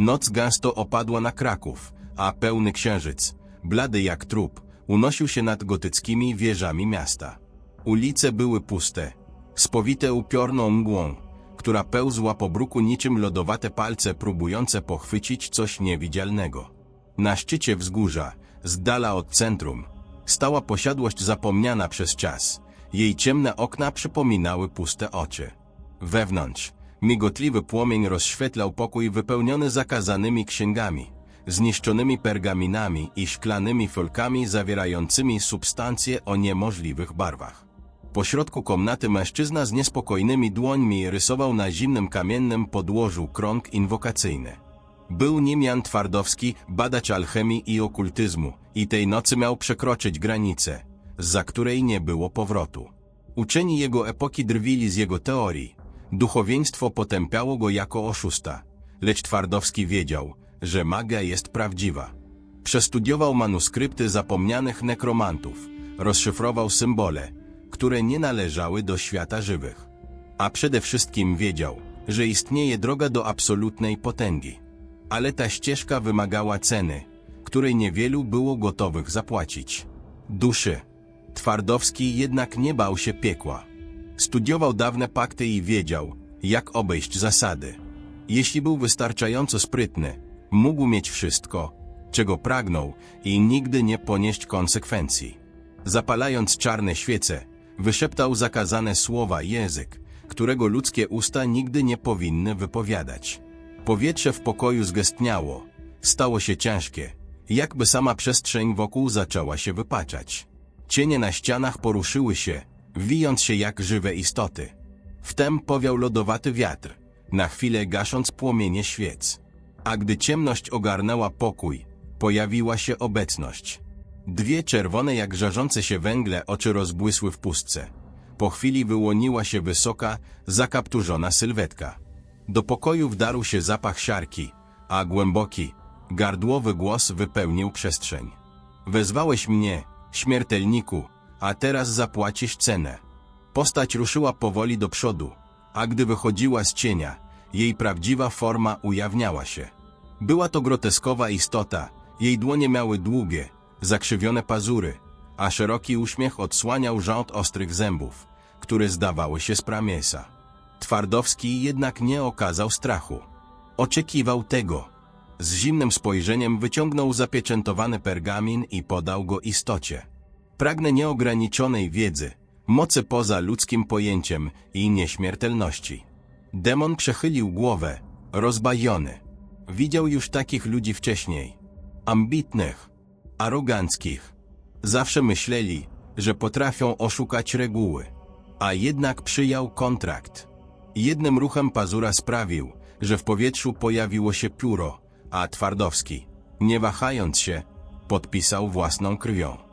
Noc gęsto opadła na Kraków, a pełny księżyc, blady jak trup, unosił się nad gotyckimi wieżami miasta. Ulice były puste, spowite upiorną mgłą, która pełzła po bruku niczym lodowate palce próbujące pochwycić coś niewidzialnego. Na szczycie wzgórza, z dala od centrum, stała posiadłość zapomniana przez czas. Jej ciemne okna przypominały puste oczy. Wewnątrz, migotliwy płomień rozświetlał pokój wypełniony zakazanymi księgami, zniszczonymi pergaminami i szklanymi folkami zawierającymi substancje o niemożliwych barwach. Pośrodku komnaty mężczyzna z niespokojnymi dłońmi rysował na zimnym kamiennym podłożu krąg inwokacyjny. Był nim Jan Twardowski, badacz alchemii i okultyzmu, i tej nocy miał przekroczyć granicę, za której nie było powrotu. Uczeni jego epoki drwili z jego teorii. Duchowieństwo potępiało go jako oszusta, lecz Twardowski wiedział, że magia jest prawdziwa. Przestudiował manuskrypty zapomnianych nekromantów, rozszyfrował symbole, które nie należały do świata żywych. A przede wszystkim wiedział, że istnieje droga do absolutnej potęgi. Ale ta ścieżka wymagała ceny, której niewielu było gotowych zapłacić. Duszy. Twardowski jednak nie bał się piekła. Studiował dawne pakty i wiedział, jak obejść zasady. Jeśli był wystarczająco sprytny, mógł mieć wszystko, czego pragnął i nigdy nie ponieść konsekwencji. Zapalając czarne świece, wyszeptał zakazane słowa język, którego ludzkie usta nigdy nie powinny wypowiadać. Powietrze w pokoju zgestniało, stało się ciężkie, jakby sama przestrzeń wokół zaczęła się wypaczać. Cienie na ścianach poruszyły się, wijąc się jak żywe istoty. Wtem powiał lodowaty wiatr, na chwilę gasząc płomienie świec. A gdy ciemność ogarnęła pokój, pojawiła się obecność. Dwie czerwone jak żarzące się węgle oczy rozbłysły w pustce. Po chwili wyłoniła się wysoka, zakapturzona sylwetka. Do pokoju wdarł się zapach siarki, a głęboki, gardłowy głos wypełnił przestrzeń. Wezwałeś mnie, śmiertelniku, a teraz zapłacisz cenę. Postać ruszyła powoli do przodu, a gdy wychodziła z cienia, jej prawdziwa forma ujawniała się. Była to groteskowa istota, jej dłonie miały długie, zakrzywione pazury, a szeroki uśmiech odsłaniał rząd ostrych zębów, które zdawały się z pramiesa. Twardowski jednak nie okazał strachu. Oczekiwał tego. Z zimnym spojrzeniem wyciągnął zapieczętowany pergamin i podał go istocie. Pragnę nieograniczonej wiedzy, mocy poza ludzkim pojęciem i nieśmiertelności. Demon przechylił głowę, rozbajony. Widział już takich ludzi wcześniej. Ambitnych, aroganckich. Zawsze myśleli, że potrafią oszukać reguły. A jednak przyjął kontrakt. Jednym ruchem pazura sprawił, że w powietrzu pojawiło się pióro, a Twardowski, nie wahając się, podpisał własną krwią.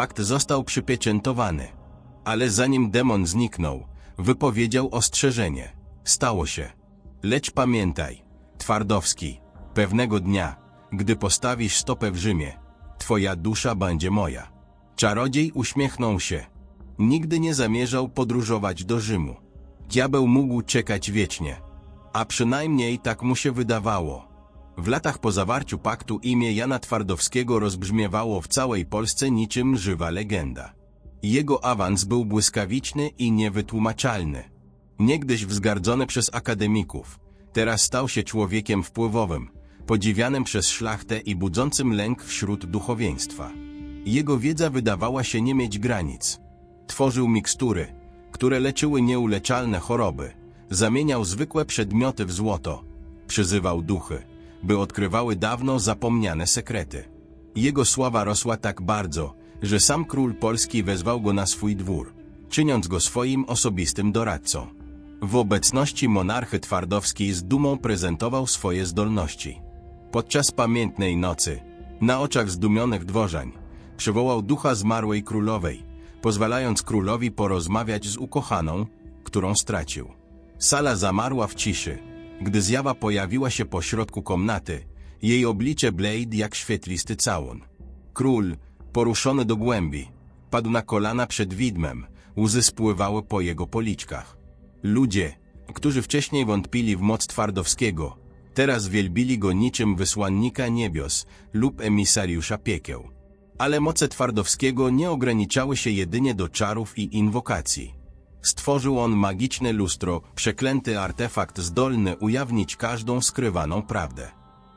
Pakt został przypieczętowany, ale zanim demon zniknął, wypowiedział ostrzeżenie. Stało się. Lecz pamiętaj, Twardowski, pewnego dnia, gdy postawisz stopę w Rzymie, twoja dusza będzie moja. Czarodziej uśmiechnął się. Nigdy nie zamierzał podróżować do Rzymu. Diabeł mógł czekać wiecznie. A przynajmniej tak mu się wydawało. W latach po zawarciu paktu imię Jana Twardowskiego rozbrzmiewało w całej Polsce niczym żywa legenda. Jego awans był błyskawiczny i niewytłumaczalny. Niegdyś wzgardzony przez akademików, teraz stał się człowiekiem wpływowym, podziwianym przez szlachtę i budzącym lęk wśród duchowieństwa. Jego wiedza wydawała się nie mieć granic. Tworzył mikstury, które leczyły nieuleczalne choroby, zamieniał zwykłe przedmioty w złoto, przyzywał duchy, by odkrywały dawno zapomniane sekrety. Jego sława rosła tak bardzo, że sam król polski wezwał go na swój dwór, czyniąc go swoim osobistym doradcą. W obecności monarchy Twardowski z dumą prezentował swoje zdolności. Podczas pamiętnej nocy, na oczach zdumionych dworzań, przywołał ducha zmarłej królowej, pozwalając królowi porozmawiać z ukochaną, którą stracił. Sala zamarła w ciszy. Gdy zjawa pojawiła się pośrodku komnaty, jej oblicze Blade jak świetlisty całun. Król, poruszony do głębi, padł na kolana przed widmem, łzy spływały po jego policzkach. Ludzie, którzy wcześniej wątpili w moc Twardowskiego, Teraz wielbili go niczym wysłannika niebios lub emisariusza piekieł. Ale moce Twardowskiego nie ograniczały się jedynie do czarów i inwokacji. Stworzył on magiczne lustro, przeklęty artefakt zdolny ujawnić każdą skrywaną prawdę.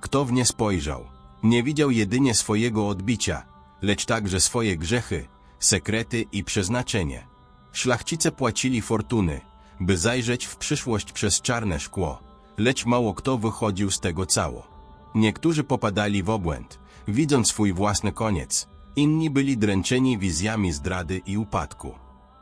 Kto w nie spojrzał, nie widział jedynie swojego odbicia, lecz także swoje grzechy, sekrety i przeznaczenie. Szlachcice płacili fortuny, by zajrzeć w przyszłość przez czarne szkło, lecz mało kto wychodził z tego cało. Niektórzy popadali w obłęd, widząc swój własny koniec, inni byli dręczeni wizjami zdrady i upadku.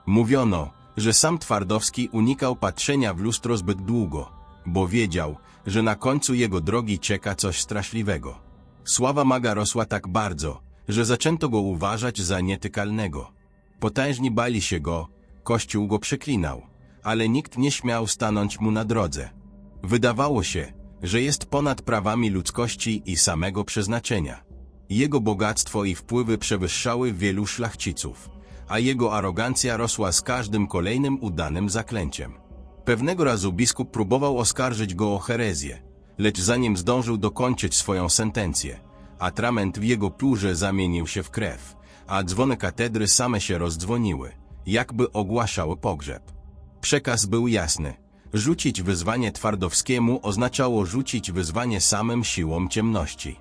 Mówiono, że sam Twardowski unikał patrzenia w lustro zbyt długo, bo wiedział, że na końcu jego drogi czeka coś straszliwego. Sława maga rosła tak bardzo, że zaczęto go uważać za nietykalnego. Potężni bali się go, kościół go przeklinał, ale nikt nie śmiał stanąć mu na drodze. Wydawało się, że jest ponad prawami ludzkości i samego przeznaczenia. Jego bogactwo i wpływy przewyższały wielu szlachciców, a jego arogancja rosła z każdym kolejnym udanym zaklęciem. Pewnego razu biskup próbował oskarżyć go o herezję, lecz zanim zdążył dokończyć swoją sentencję, atrament w jego piórze zamienił się w krew, a dzwony katedry same się rozdzwoniły, jakby ogłaszały pogrzeb. Przekaz był jasny. Rzucić wyzwanie Twardowskiemu oznaczało rzucić wyzwanie samym siłom ciemności.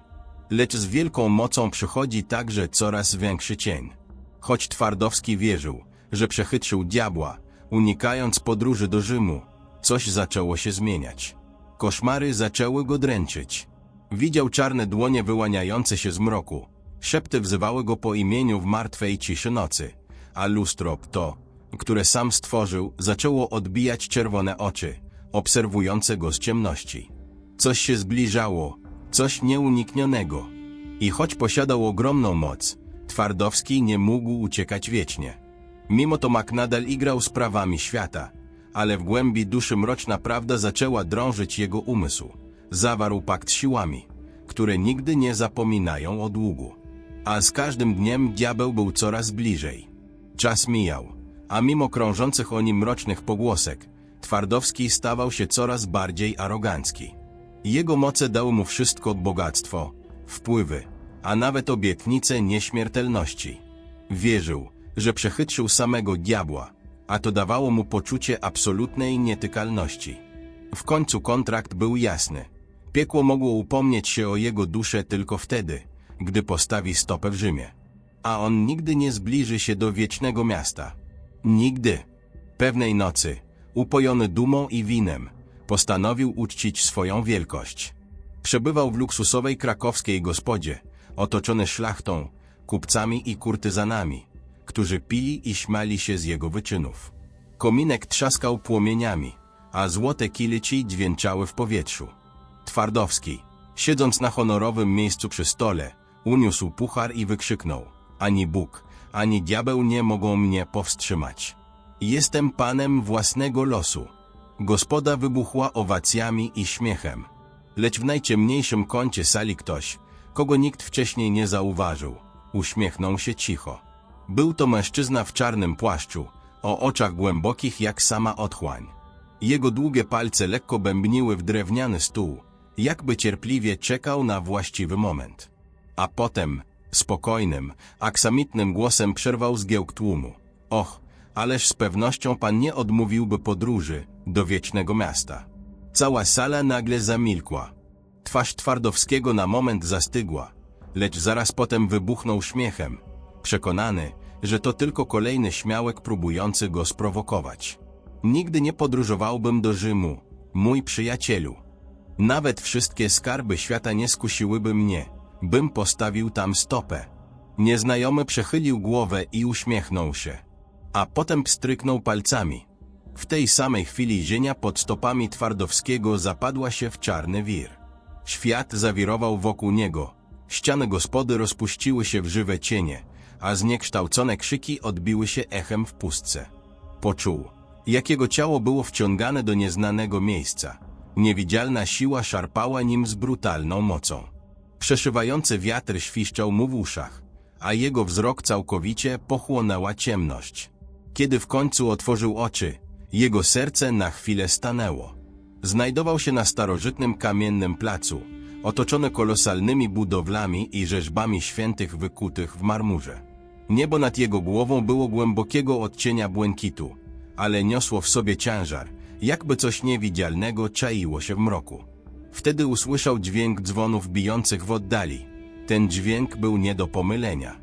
Lecz z wielką mocą przychodzi także coraz większy cień. Choć Twardowski wierzył, że przechytrzył diabła, unikając podróży do Rzymu, coś zaczęło się zmieniać. Koszmary zaczęły go dręczyć. Widział czarne dłonie wyłaniające się z mroku. Szepty wzywały go po imieniu w martwej ciszy nocy, a lustro, to, które sam stworzył, zaczęło odbijać czerwone oczy, obserwujące go z ciemności. Coś się zbliżało, coś nieuniknionego. I choć posiadał ogromną moc, Twardowski nie mógł uciekać wiecznie. Mimo to Mac nadal igrał z prawami świata, ale w głębi duszy mroczna prawda zaczęła drążyć jego umysł. Zawarł pakt siłami, które nigdy nie zapominają o długu. A z każdym dniem diabeł był coraz bliżej. Czas mijał, a mimo krążących o nim mrocznych pogłosek, Twardowski stawał się coraz bardziej arogancki. Jego moce dały mu wszystko bogactwo, wpływy, a nawet obietnice nieśmiertelności. Wierzył, że przechytrzył samego diabła, a to dawało mu poczucie absolutnej nietykalności. W końcu kontrakt był jasny. Piekło mogło upomnieć się o jego duszę tylko wtedy, gdy postawi stopę w Rzymie. A on nigdy nie zbliży się do wiecznego miasta. Nigdy. Pewnej nocy, upojony dumą i winem, postanowił uczcić swoją wielkość. Przebywał w luksusowej krakowskiej gospodzie, otoczony szlachtą, kupcami i kurtyzanami, którzy pili i śmiali się z jego wyczynów. Kominek trzaskał płomieniami, a złote kilici dźwięczały w powietrzu. Twardowski, siedząc na honorowym miejscu przy stole, uniósł puchar i wykrzyknął: Ani Bóg, ani diabeł nie mogą mnie powstrzymać. Jestem panem własnego losu. Gospoda wybuchła owacjami i śmiechem. Lecz w najciemniejszym kącie sali ktoś, kogo nikt wcześniej nie zauważył, uśmiechnął się cicho. Był to mężczyzna w czarnym płaszczu, o oczach głębokich jak sama otchłań. Jego długie palce lekko bębniły w drewniany stół, jakby cierpliwie czekał na właściwy moment. A potem, spokojnym, aksamitnym głosem przerwał zgiełk tłumu. Och, ależ z pewnością pan nie odmówiłby podróży do wiecznego miasta. Cała sala nagle zamilkła. Twarz Twardowskiego na moment zastygła, lecz zaraz potem wybuchnął śmiechem, przekonany, że to tylko kolejny śmiałek próbujący go sprowokować. Nigdy nie podróżowałbym do Rzymu, mój przyjacielu. Nawet wszystkie skarby świata nie skusiłyby mnie, bym postawił tam stopę. Nieznajomy przechylił głowę i uśmiechnął się, a potem pstryknął palcami. W tej samej chwili ziemia pod stopami Twardowskiego zapadła się w czarny wir. Świat zawirował wokół niego, ściany gospody rozpuściły się w żywe cienie, a zniekształcone krzyki odbiły się echem w pustce. Poczuł, jakiego ciało było wciągane do nieznanego miejsca. Niewidzialna siła szarpała nim z brutalną mocą. Przeszywający wiatr świszczał mu w uszach, a jego wzrok całkowicie pochłonęła ciemność. Kiedy w końcu otworzył oczy, jego serce na chwilę stanęło. Znajdował się na starożytnym kamiennym placu, otoczony kolosalnymi budowlami i rzeźbami świętych wykutych w marmurze. Niebo nad jego głową było głębokiego odcienia błękitu, ale niosło w sobie ciężar, jakby coś niewidzialnego czaiło się w mroku. Wtedy usłyszał dźwięk dzwonów bijących w oddali. Ten dźwięk był nie do pomylenia.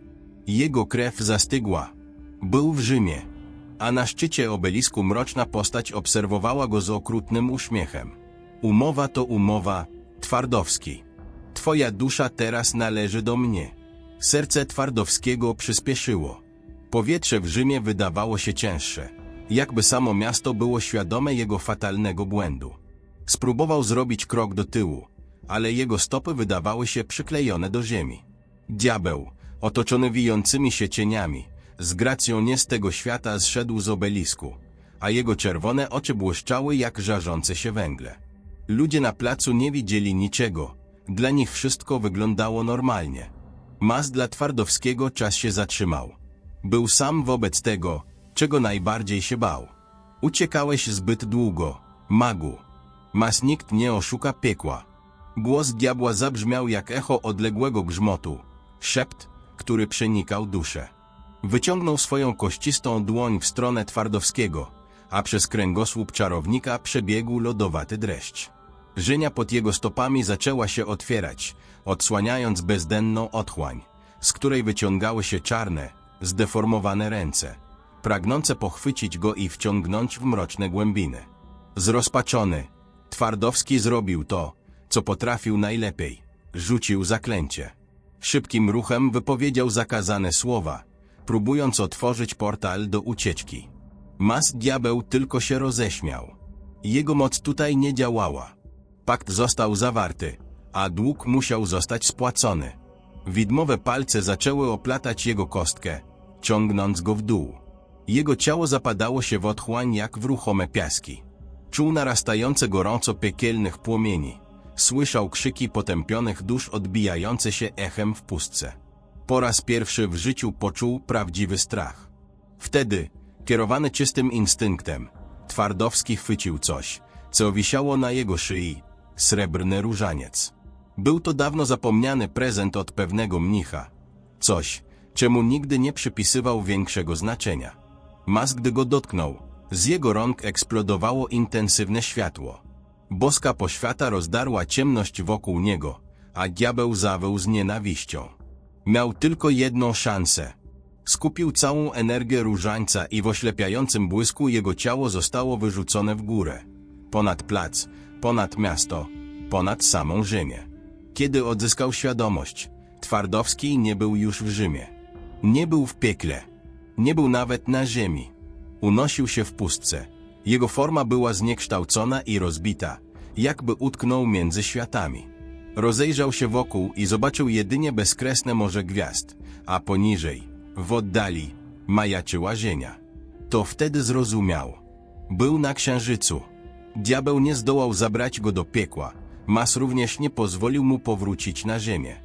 Jego krew zastygła. Był w Rzymie, a na szczycie obelisku mroczna postać obserwowała go z okrutnym uśmiechem. Umowa to umowa, Twardowski. Twoja dusza teraz należy do mnie. Serce Twardowskiego przyspieszyło. Powietrze w Rzymie wydawało się cięższe, jakby samo miasto było świadome jego fatalnego błędu. Spróbował zrobić krok do tyłu, ale jego stopy wydawały się przyklejone do ziemi. Diabeł, otoczony wijącymi się cieniami, z gracją nie z tego świata zszedł z obelisku, a jego czerwone oczy błyszczały jak żarzące się węgle. Ludzie na placu nie widzieli niczego, dla nich wszystko wyglądało normalnie. Mas dla Twardowskiego czas się zatrzymał. Był sam wobec tego, czego najbardziej się bał. Uciekałeś zbyt długo, magu. Mas nikt nie oszuka piekła. Głos diabła zabrzmiał jak echo odległego grzmotu, szept, który przenikał duszę. Wyciągnął swoją kościstą dłoń w stronę Twardowskiego, a przez kręgosłup czarownika przebiegł lodowaty dreszcz. Żynia pod jego stopami zaczęła się otwierać, odsłaniając bezdenną otchłań, z której wyciągały się czarne, zdeformowane ręce, pragnące pochwycić go i wciągnąć w mroczne głębiny. Zrozpaczony, Twardowski zrobił to, co potrafił najlepiej. Rzucił zaklęcie. Szybkim ruchem wypowiedział zakazane słowa, próbując otworzyć portal do ucieczki. Mas diabeł tylko się roześmiał. Jego moc tutaj nie działała. Pakt został zawarty, a dług musiał zostać spłacony. Widmowe palce zaczęły oplatać jego kostkę, ciągnąc go w dół. Jego ciało zapadało się w otchłań jak w ruchome piaski. Czuł narastające gorąco piekielnych płomieni. Słyszał krzyki potępionych dusz odbijające się echem w pustce. Po raz pierwszy w życiu poczuł prawdziwy strach. Wtedy, kierowany czystym instynktem, Twardowski chwycił coś, co wisiało na jego szyi, srebrny różaniec. Był to dawno zapomniany prezent od pewnego mnicha. Coś, czemu nigdy nie przypisywał większego znaczenia. Mas, gdy go dotknął, z jego rąk eksplodowało intensywne światło. Boska poświata rozdarła ciemność wokół niego, a diabeł zawył z nienawiścią. Miał tylko jedną szansę. Skupił całą energię różańca i w oślepiającym błysku jego ciało zostało wyrzucone w górę. Ponad plac, ponad miasto, ponad samą Rzymię. Kiedy odzyskał świadomość, Twardowski nie był już w Rzymie. Nie był w piekle. Nie był nawet na ziemi. Unosił się w pustce. Jego forma była zniekształcona i rozbita, jakby utknął między światami. Rozejrzał się wokół i zobaczył jedynie bezkresne morze gwiazd, a poniżej, w oddali, majaczyła ziemia. To wtedy zrozumiał. Był na księżycu. Diabeł nie zdołał zabrać go do piekła. Mas również nie pozwolił mu powrócić na ziemię.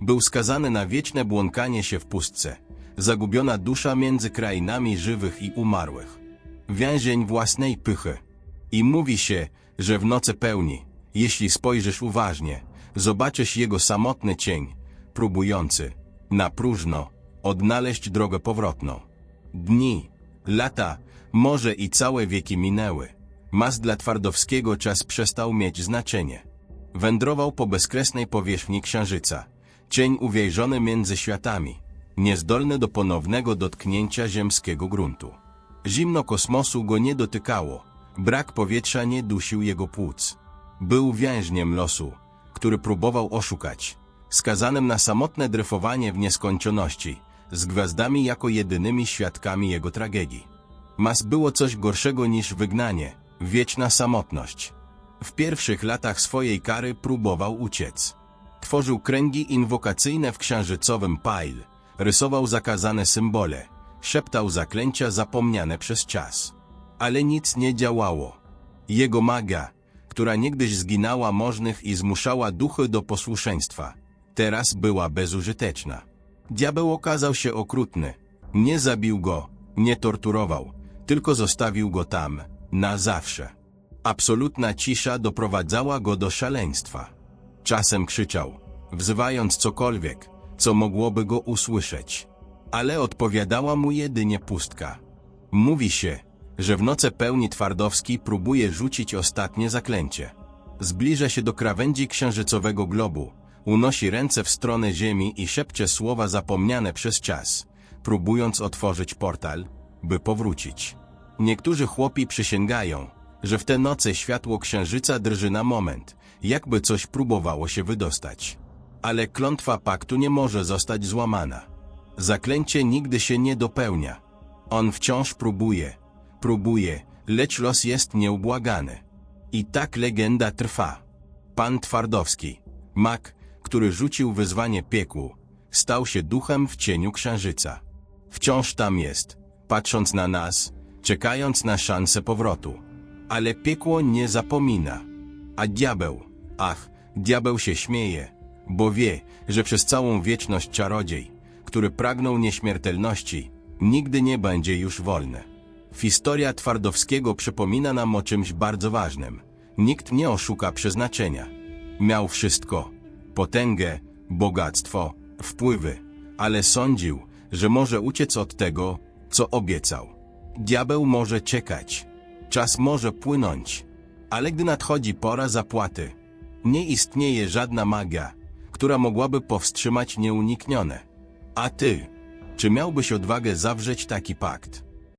Był skazany na wieczne błąkanie się w pustce, zagubiona dusza między krainami żywych i umarłych. Więzień własnej pychy. I mówi się, że w nocy pełni, jeśli spojrzysz uważnie, zobaczysz jego samotny cień, próbujący, na próżno, odnaleźć drogę powrotną. Dni, lata, może i całe wieki minęły. Mas dla Twardowskiego czas przestał mieć znaczenie. Wędrował po bezkresnej powierzchni księżyca, cień uwięziony między światami, niezdolny do ponownego dotknięcia ziemskiego gruntu. Zimno kosmosu go nie dotykało, brak powietrza nie dusił jego płuc. Był więźniem losu, który próbował oszukać, skazanym na samotne dryfowanie w nieskończoności, z gwiazdami jako jedynymi świadkami jego tragedii. Mas było coś gorszego niż wygnanie, wieczna samotność. W pierwszych latach swojej kary próbował uciec. Tworzył kręgi inwokacyjne w księżycowym Pile, rysował zakazane symbole, szeptał zaklęcia zapomniane przez czas. Ale nic nie działało. Jego magia, która niegdyś zginała możnych i zmuszała duchy do posłuszeństwa, teraz była bezużyteczna. Diabeł okazał się okrutny. Nie zabił go, nie torturował, tylko zostawił go tam, na zawsze. Absolutna cisza doprowadzała go do szaleństwa. Czasem krzyczał, wzywając cokolwiek, co mogłoby go usłyszeć. Ale odpowiadała mu jedynie pustka. Mówi się, że w noce pełni Twardowski próbuje rzucić ostatnie zaklęcie. Zbliża się do krawędzi księżycowego globu, unosi ręce w stronę ziemi i szepcze słowa zapomniane przez czas, próbując otworzyć portal, by powrócić. Niektórzy chłopi przysięgają, że w te noce światło księżyca drży na moment, jakby coś próbowało się wydostać. Ale klątwa paktu nie może zostać złamana. Zaklęcie nigdy się nie dopełnia. On wciąż próbuje, próbuje, lecz los jest nieubłagany. I tak legenda trwa. Pan Twardowski, mak, który rzucił wyzwanie piekłu, stał się duchem w cieniu księżyca. Wciąż tam jest, patrząc na nas, czekając na szansę powrotu. Ale piekło nie zapomina. A diabeł, ach, diabeł się śmieje, bo wie, że przez całą wieczność czarodziej, który pragnął nieśmiertelności, nigdy nie będzie już wolny. Historia Twardowskiego przypomina nam o czymś bardzo ważnym. Nikt nie oszuka przeznaczenia. Miał wszystko. Potęgę, bogactwo, wpływy. Ale sądził, że może uciec od tego, co obiecał. Diabeł może czekać. Czas może płynąć. Ale gdy nadchodzi pora zapłaty, nie istnieje żadna magia, która mogłaby powstrzymać nieuniknione. A ty, czy miałbyś odwagę zawrzeć taki pakt?